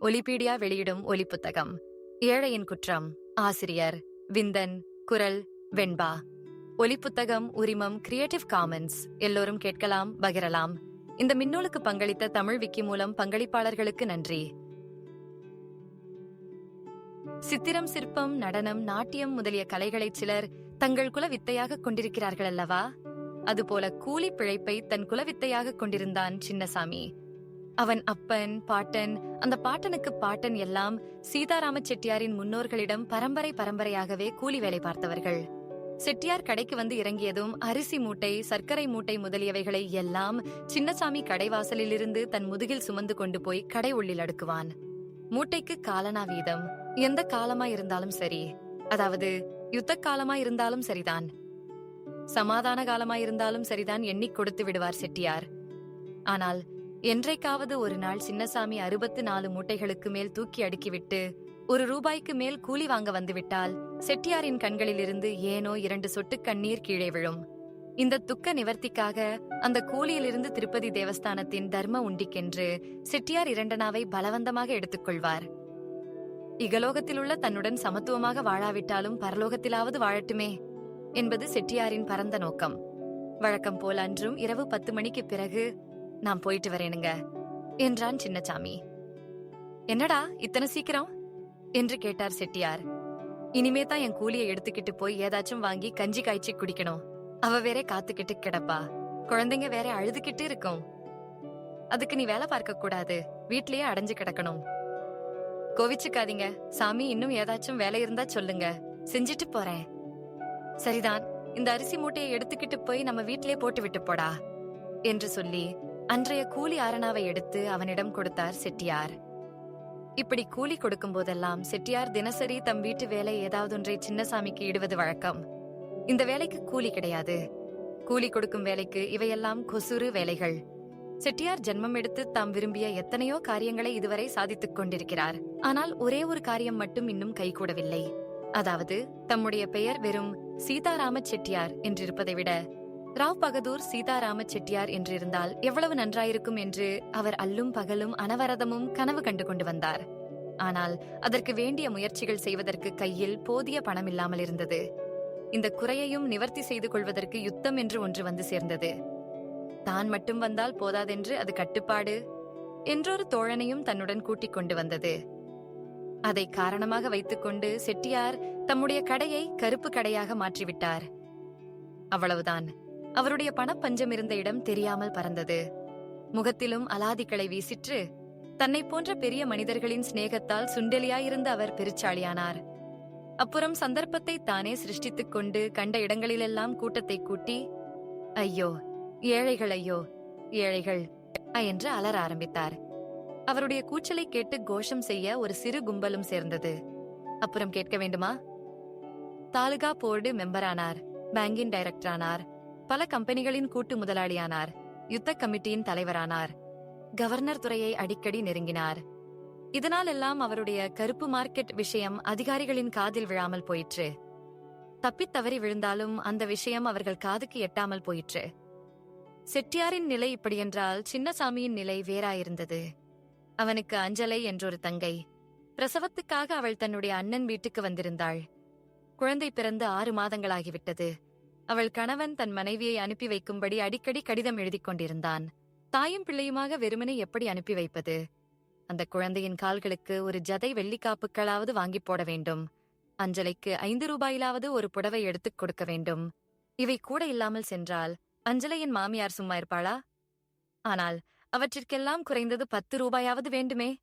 ஒலிபீடியா வெளியிடும் ஒலிப்புத்தகம். ஏழையின் குற்றம். ஆசிரியர். விந்தன். குரல். வெண்பா. ஒலிப்புத்தகம் உரிமம் கிரியேட்டிவ் காமன்ஸ் எல்லோரும் கேட்கலாம் பகிரலாம். இந்த மின்னூலுக்கு பங்களித்த தமிழ் விக்கி மூலம் பங்களிப்பாளர்களுக்கு நன்றி. சித்திரம் சிற்பம் நடனம் நாட்டியம் முதலிய கலைகளை சிலர் தங்கள் குல வித்தையாக கொண்டிருக்கிறார்கள் அல்லவா? அதுபோல கூலி பிழைப்பை தன் குலவித்தையாக கொண்டிருந்தான் சின்னசாமி. அவன் அப்பன் பாட்டன் அந்த பாட்டனுக்கு பாட்டன் எல்லாம் சீதாராம செட்டியாரின் முன்னோர்களிடம் பரம்பரை பரம்பரையாகவே கூலி வேலை பார்த்தவர்கள். செட்டியார் கடைக்கு வந்து இறங்கியதும் அரிசி மூட்டை சர்க்கரை மூட்டை முதலியவைகளை எல்லாம் சின்னசாமி கடைவாசலிலிருந்து தன் முதுகில் சுமந்து கொண்டு போய் கடை உள்ளில் அடுக்குவான். மூட்டைக்கு காலனா வீதம். எந்த காலமா இருந்தாலும் சரி. அதாவது யுத்த காலமா இருந்தாலும் சரிதான். சமாதான காலமா இருந்தாலும் சரிதான் எண்ணிக் கொடுத்து விடுவார் செட்டியார். ஆனால் என்றைக்காவது ஒரு நாள் சின்னசாமி அறுபத்து நாலு மூட்டைகளுக்கு மேல் தூக்கி அடுக்கிவிட்டு ஒரு ரூபாய்க்கு மேல் கூலி வாங்க வந்துவிட்டால் செட்டியாரின் கண்களிலிருந்து ஏனோ இரண்டு சொட்டு கண்ணீர் கீழே விழும். இந்த துக்க நிவர்த்திக்காக அந்த கூலியிலிருந்து திருப்பதி தேவஸ்தானத்தின் தர்ம உண்டிக்கென்று செட்டியார் இரண்டனாவை பலவந்தமாக எடுத்துக்கொள்வார். இகலோகத்திலுள்ள தன்னுடன் சமத்துவமாக வாழாவிட்டாலும் பரலோகத்திலாவது வாழட்டுமே என்பது செட்டியாரின் பரந்த நோக்கம். வழக்கம் போல் அன்றும் இரவு பத்து மணிக்கு பிறகு நான் போயிட்டு வரேனுங்க. என்றான் சின்னசாமி என்னடா இத்தனை சீக்கிரம்? என்று கேட்டார் செட்டியார். இனிமே தான் என் கூலியை எடுத்துக்கிட்டு போய் ஏதாச்சும் வாங்கி கஞ்சி காய்ச்சி குடிக்கணும். அவ வேற காத்துக்கிட்டு கிடப்பா. குழந்தைங்க வேற அழுதுகிட்டு இருக்கும். அதுக்கு நீ வேலை பார்க்க கூடாது. வீட்லயே அடைஞ்சு கிடக்கணும். கோவிச்சுக்காதீங்க. சாமி இன்னும் ஏதாச்சும் வேலை இருந்தா சொல்லுங்க. செஞ்சுட்டு போறேன். சரிதான். இந்த அரிசி மூட்டையை எடுத்துக்கிட்டு போய் நம்ம வீட்லயே போட்டு விட்டு போடா. என்று சொல்லி அன்றைய கூலி ஆரணாவை எடுத்து அவனிடம் கொடுத்தார் செட்டியார். இப்படி கூலி கொடுக்கும் போதெல்லாம் செட்டியார் தினசரி தம் வீட்டு வேலை ஏதாவதொன்றை சின்னசாமிக்கு இடுவது வழக்கம். இந்த வேலைக்கு கூலி கிடையாது. கூலி கொடுக்கும் வேலைக்கு இவையெல்லாம் கொசுறு வேலைகள். செட்டியார் ஜென்மம் எடுத்து தாம் விரும்பிய எத்தனையோ காரியங்களை இதுவரை சாதித்துக் கொண்டிருக்கிறார். ஆனால் ஒரே ஒரு காரியம் மட்டும் இன்னும் கைகூடவில்லை. அதாவது தம்முடைய பெயர் வெறும் சீதாராம செட்டியார் என்றிருப்பதை விட ராவ் பகதூர் சீதாராம செட்டியார் என்றிருந்தால் எவ்வளவு நன்றாயிருக்கும் என்று அவர் அல்லும் பகலும் அனவரதமும் கனவு கண்டு கொண்டு வந்தார். ஆனால் அதற்கு வேண்டிய முயற்சிகள் செய்வதற்கு கையில் போதிய பணம் இல்லாமல் இருந்தது. இந்த குறையையும் நிவர்த்தி செய்து கொள்வதற்கு யுத்தம் என்று ஒன்று வந்து சேர்ந்தது. தான் மட்டும் வந்தால் போதாதென்று அது கட்டுப்பாடு என்றொரு தோழனையும் தன்னுடன் கூட்டிக் கொண்டு வந்தது. அதை காரணமாக வைத்துக்கொண்டு செட்டியார் தம்முடைய கடையை கருப்பு கடையாக மாற்றிவிட்டார். அவ்வளவுதான். அவருடைய பணப்பஞ்சம் இருந்த இடம் தெரியாமல் பறந்தது. முகத்திலும் அலாதிகளை வீசிற்று தன்னை போன்ற பெரிய மனிதர்களின் சிநேகத்தால் சுண்டெலியாயிருந்த அவர் பெருச்சாளியானார் அப்புறம் சந்தர்ப்பத்தை தானே சிருஷ்டித்துக் கொண்டு கண்ட இடங்களிலெல்லாம் கூட்டத்தை கூட்டி ஐயோ ஏழைகள் ஐயோ ஏழைகள் என்று அலற ஆரம்பித்தார். அவருடைய கூச்சலை கேட்டு கோஷம் செய்ய ஒரு சிறு கும்பலும் சேர்ந்தது. அப்புறம் கேட்க வேண்டுமா? தாலுகா போர்டு மெம்பரானார் பேங்கின் டைரக்டரானார். பல கம்பெனிகளின் கூட்டு முதலாளியானார். யுத்த கமிட்டியின் தலைவரானார். கவர்னர் துறையை அடிக்கடி நெருங்கினார். இதனால் எல்லாம் அவருடைய கருப்பு மார்க்கெட் விஷயம் அதிகாரிகளின் காதில் விழாமல் போயிற்று. தப்பித் தவறி விழுந்தாலும் அந்த விஷயம் அவர்கள் காதுக்கு எட்டாமல் போயிற்று. செட்டியாரின் நிலை இப்படியென்றால் சின்னசாமியின் நிலை வேறாயிருந்தது. அவனுக்கு அஞ்சலை என்றொரு தங்கை. பிரசவத்துக்காக அவள் தன்னுடைய அண்ணன் வீட்டுக்கு வந்திருந்தாள். குழந்தை பிறந்து ஆறு மாதங்களாகிவிட்டது. அவள் கணவன் தன் மனைவியை அனுப்பி வைக்கும்படி அடிக்கடி கடிதம் எழுதிக் கொண்டிருந்தான். தாயும் பிள்ளையுமாக வெறுமனை எப்படி அனுப்பி வைப்பது? அந்த குழந்தையின் கால்களுக்கு ஒரு ஜதை வெள்ளிக்காப்புக்களாவது வாங்கி போட வேண்டும். அஞ்சலைக்கு ஐந்து ரூபாயிலாவது ஒரு புடவை எடுத்துக் கொடுக்க வேண்டும். இவை கூட இல்லாமல் சென்றால் அஞ்சலையின் மாமியார் சும்மா இருப்பாளா? ஆனால் அவற்றிற்கெல்லாம் குறைந்தது பத்து ரூபாயாவது வேண்டுமே?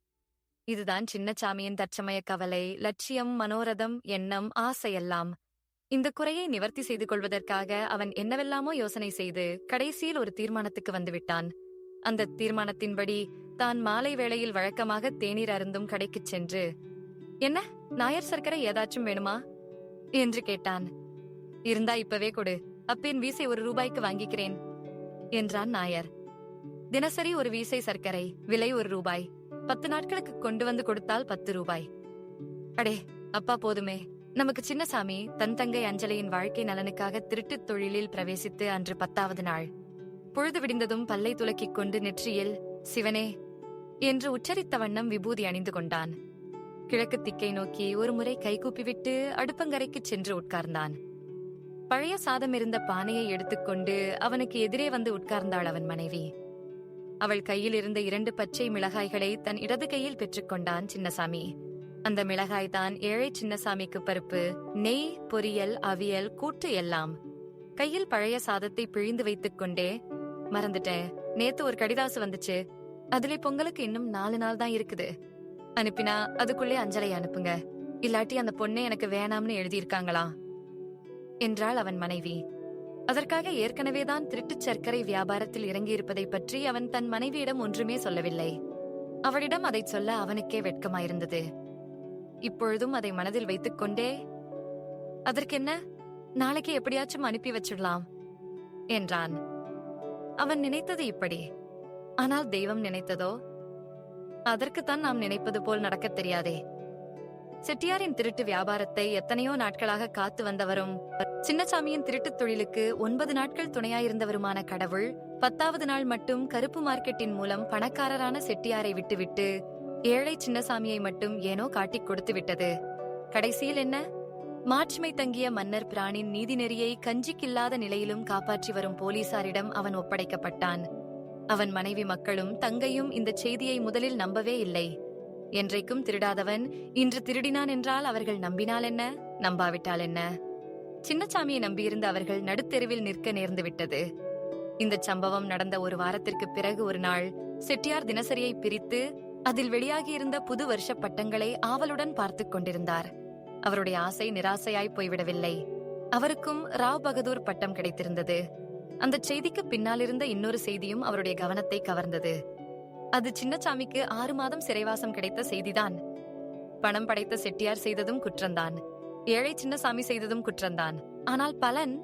இதுதான் சின்னச்சாமியின் தற்சமய கவலை லட்சியம் மனோரதம் எண்ணம் ஆசையெல்லாம் இந்த குறையை நிவர்த்தி செய்து கொள்வதற்காக அவன் என்னவெல்லாமோ யோசனை செய்து கடைசியில் ஒரு தீர்மானத்துக்கு வந்துவிட்டான். அந்த தீர்மானத்தின்படி தான் மாலை வேளையில் வழக்கமாக தேநீர் அருந்தும் கடைக்குச் சென்று என்ன நாயர் சர்க்கரை ஏதாச்சும் வேணுமா? என்று கேட்டான். இருந்தா இப்பவே கொடு அப்பேன் வீசை ஒரு ரூபாய்க்கு வாங்கிக்கிறேன் என்றான் நாயர். தினசரி ஒரு வீசை சர்க்கரை விலை ஒரு ரூபாய் பத்து நாட்களுக்கு கொண்டு வந்து கொடுத்தால் பத்து ரூபாய். அடே அப்பா போதுமே. நமக்கு சின்னசாமி தன் தங்கை அஞ்சலியின் வாழ்க்கை நலனுக்காக திருட்டுத் தொழிலில் பிரவேசித்து அன்று பத்தாவது நாள். பொழுது விடிந்ததும் பல்லை துலக்கிக் கொண்டு நெற்றியில் சிவனே என்று உச்சரித்த வண்ணம் விபூதி அணிந்து கொண்டான். கிழக்கு திக்கை நோக்கி ஒருமுறை கைகூப்பிவிட்டு அடுப்பங்கரைக்குச் சென்று உட்கார்ந்தான். பழைய சாதம் இருந்த பானையை எடுத்துக்கொண்டு அவனுக்கு எதிரே வந்து உட்கார்ந்தாள் அவன் மனைவி. அவள் கையில் இருந்த இரண்டு பச்சை மிளகாய்களை தன் இடது கையில் பெற்றுக்கொண்டான் சின்னசாமி. அந்த மிளகாய் தான் ஏழை சின்னசாமிக்கு பருப்பு நெய் பொரியல் அவியல் கூட்டு எல்லாம். கையில் பழைய சாதத்தை பிழிந்து வைத்துக் கொண்டே மறந்துட்டேன். நேத்து ஒரு கடிதாசு வந்துச்சு. அதுல பொங்கலுக்கு இன்னும் நாலு நாள் தான் இருக்குது அனுப்பினா அதுக்குள்ளே அஞ்சலை அனுப்புங்க. இல்லாட்டி அந்த பொண்ணே எனக்கு வேணாம்னு எழுதியிருக்காங்களா? என்றாள் அவன் மனைவி. அதற்காக ஏற்கனவேதான் திருட்டுச் சர்க்கரை வியாபாரத்தில் இறங்கியிருப்பதை பற்றி அவன் தன் மனைவியிடம் ஒன்றுமே சொல்லவில்லை. அவளிடம் அதைச் சொல்ல அவனுக்கே வெட்கமாயிருந்தது. இப்பொழுதும் அதை மனதில் வைத்துக் கொண்டே அதற்கென்ன? நாளைக்கு எப்படியாச்சும் அனுப்பி வச்சிடலாம் என்றான். அவன் நினைத்தது இப்படி. ஆனால் தெய்வம் நினைத்ததோ? அதற்குத்தான் நாம் நினைப்பது போல் நடக்கத் தெரியாதே. செட்டியாரின் திருட்டு வியாபாரத்தை எத்தனையோ நாட்களாக காத்து வந்தவரும் சின்னசாமியின் திருட்டுத் தொழிலுக்கு ஒன்பது நாட்கள் துணையாயிருந்தவருமான கடவுள் பத்தாவது நாள் மட்டும் கருப்பு மார்க்கெட்டின் மூலம் பணக்காரரான செட்டியாரை விட்டுவிட்டு ஏழை சின்னசாமியை மட்டும் ஏனோ காட்டிக் கொடுத்து விட்டது. கடைசியில் என்ன? மாட்சிமை தங்கிய மன்னர் பிராணின் நீதிநெறியை கஞ்சிக்கில்லாத நிலையிலும் காப்பாற்றி வரும் போலீசாரிடம் அவன் ஒப்படைக்கப்பட்டான். அவன் மனைவி மக்களும் தங்கையும் இந்த செய்தியை முதலில் நம்பவே இல்லை. என்றைக்கும் திருடாதவன் இன்று திருடினான் என்றால் அவர்கள் நம்பினால் என்ன? நம்பாவிட்டால் என்ன? சின்னசாமியை நம்பியிருந்த அவர்கள் நடுத்தெருவில் நிற்க நேர்ந்து விட்டது. இந்த சம்பவம் நடந்த ஒரு வாரத்திற்கு பிறகு ஒரு நாள் செட்டியார் தினசரியை பிரித்து அதில் வெளியாகியிருந்த புது வருஷ பட்டங்களை ஆவலுடன் பார்த்துக் கொண்டிருந்தார். அவருடைய ஆசை நிராசையாய் போய்விடவில்லை. அவருக்கும் ராவ் பகதூர் பட்டம் கிடைத்திருந்தது. அந்த செய்திக்கு பின்னால் இருந்த இன்னொரு செய்தியும் அவருடைய கவனத்தை கவர்ந்தது. அது சின்னசாமிக்கு ஆறு மாதம் சிறைவாசம் கிடைத்த செய்திதான். பணம் படைத்த செட்டியார் செய்ததும் குற்றம்தான் ஏழை சின்னசாமி செய்ததும் குற்றம்தான் ஆனால் பலன்